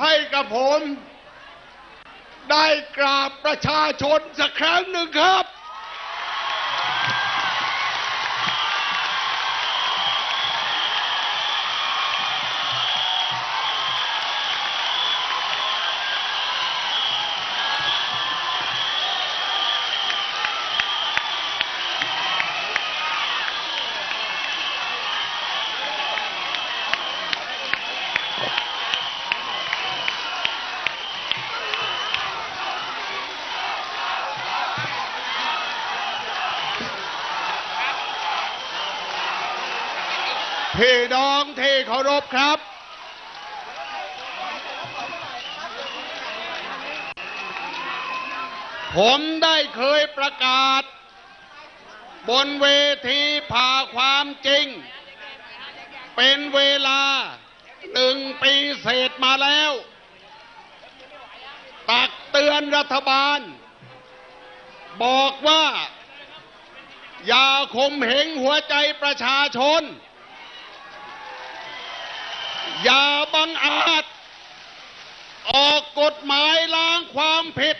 ให้กับผม ได้กราบประชาชนสักครั้งหนึ่งครับ พี่น้องที่เคารพครับ ผมได้เคยประกาศ บนเวทีผ่าความจริง เป็นเวลาหนึ่งปีเศษมาแล้ว ตักเตือนรัฐบาล บอกว่า อย่าข่มเหงหัวใจประชาชน อย่าบังอาจ ออกกฎหมายล้างความผิด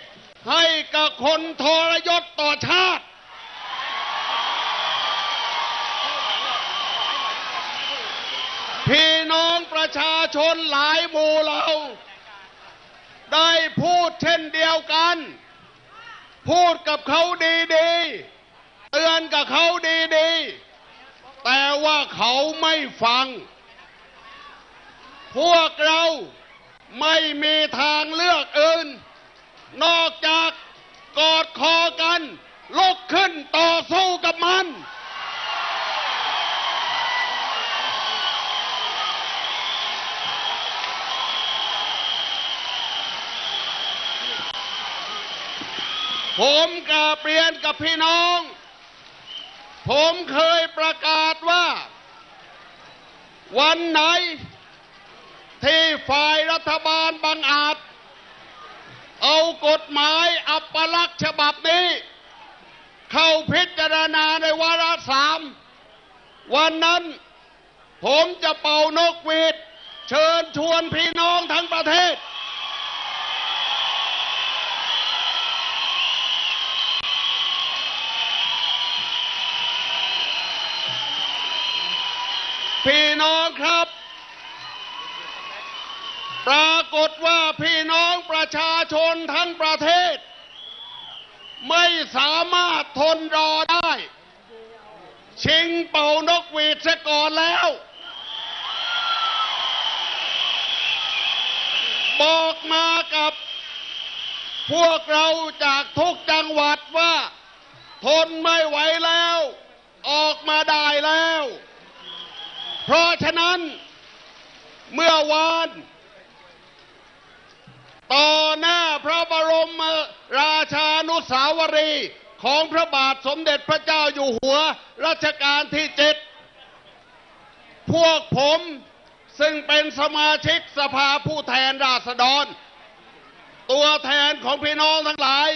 ให้กับคนทรยศต่อชาติ พี่น้องประชาชนหลายหมู่เรา ได้พูดเช่นเดียวกัน พูดกับเขาดีๆ เตือนกับเขาดีๆ แต่ว่าเขาไม่ฟัง พวกเราไม่มีทางเลือกอื่น นอกจากกอดคอกันลุกขึ้นต่อสู้กับมัน ผมกาบเรียนกับพี่น้อง ผมเคยประกาศว่า วันไหน ที่ฝ่ายรัฐบาลบังอาจ เอากฎหมายอัปลักษณ์ฉบับนี้ เข้าพิจารณาในวาระสามวันนั้นผมจะเป่านกหวีดเชิญชวนพี่น้องทั้งประเทศ พี่น้องครับ ปรากฏว่าพี่น้องประชาชนทั้งประเทศ ไม่สามารถทนรอได้ ชิงเป่านกหวีดซะก่อนแล้ว บอกมากับพวกเราจากทุกจังหวัดว่า ทนไม่ไหวแล้ว ออกมาได้แล้ว เพราะฉะนั้นเมื่อวาน ต่อหน้าพระบรมราชานุสาวรีย์ของพระบาทสมเด็จพระเจ้าอยู่หัวรัชกาลที่เจ็ดพวกผมซึ่งเป็นสมาชิกสภาผู้แทนราษฎร ตัวแทนของพี่น้องทั้งหลาย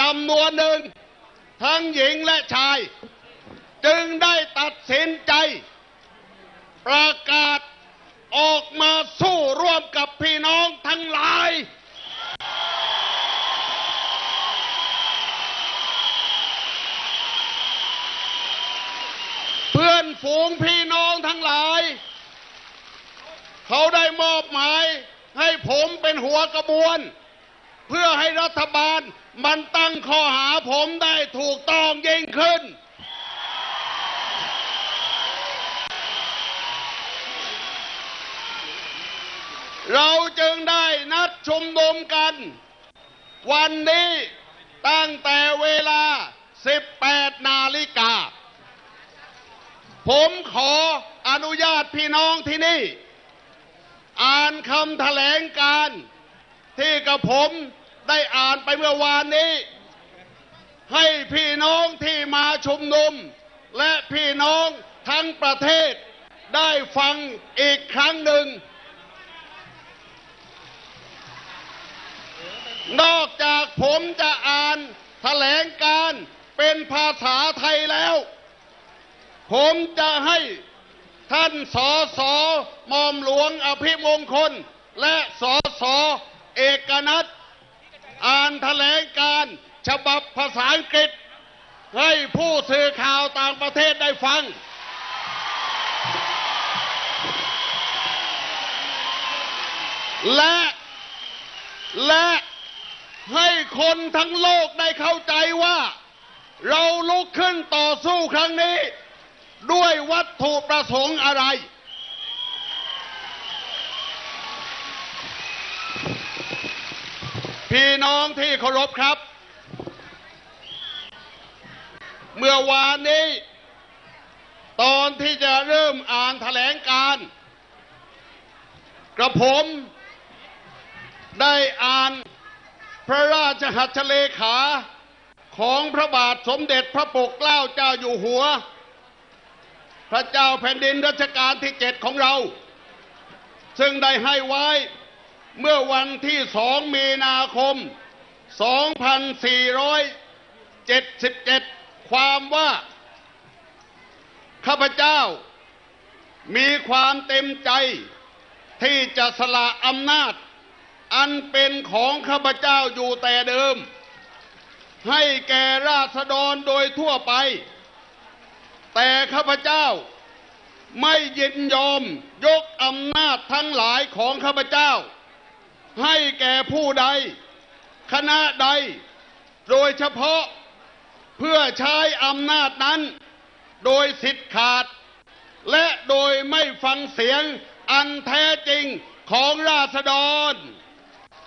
จำนวนหนึ่ง ทั้งหญิงและชาย จึงได้ตัดสินใจ ประกาศ ออกมาสู้ร่วมกับพี่น้องทั้งหลาย เพื่อนฝูงพี่น้องทั้งหลาย เขาได้มอบหมายให้ผมเป็นหัวกระบวน เพื่อให้รัฐบาลมันตั้งข้อหาผมได้ถูกต้องยิ่งขึ้น เราจึงได้นัดชุมนุมกัน วันนี้ตั้งแต่เวลา 18 นาฬิกา ผมขออนุญาตพี่น้องที่นี่ อ่านคำแถลงการ์ที่กับผมได้อ่านไปเมื่อวานนี้ ให้พี่น้องที่มาชุมนุม และพี่น้องทั้งประเทศได้ฟังอีกครั้งหนึ่ง นอกจากผมจะอ่านแถลงการเป็นภาษาไทยแล้ว ผมจะให้ท่านสอสอมอมหลวงอภิมงคล และสสเอกนัทอ่านแถลงการฉบับภาษาอังกฤษ ให้ผู้สื่อข่าวต่างประเทศได้ฟัง และ และ ให้คนทั้งโลกได้เข้าใจว่า เราลุกขึ้นต่อสู้ครั้งนี้ ด้วยวัตถุประสงค์อะไร พี่น้องที่เคารพครับ เมื่อวานนี้ ตอนที่จะเริ่มอ่านแถลงการ กระผมได้อ่าน พระราชหัตถเลขา ของพระบาทสมเด็จพระปกเกล้าเจ้าอยู่หัว พระเจ้าแผ่นดินรัชกาลที่เจ็ดของเรา ซึ่งได้ให้ไว้เมื่อวันที่สองมีนาคม 2477 ความว่า ข้าพเจ้า มีความเต็มใจที่จะสละอำนาจ อันเป็นของข้าพเจ้าอยู่แต่เดิม ให้แก่ราษฎรโดยทั่วไป แต่ข้าพเจ้าไม่ยินยอมยกอำนาจทั้งหลายของข้าพเจ้า ให้แก่ผู้ใด คณะใด โดยเฉพาะเพื่อใช้อำนาจนั้น โดยสิทธิ์ขาด และโดยไม่ฟังเสียงอันแท้จริงของราษฎร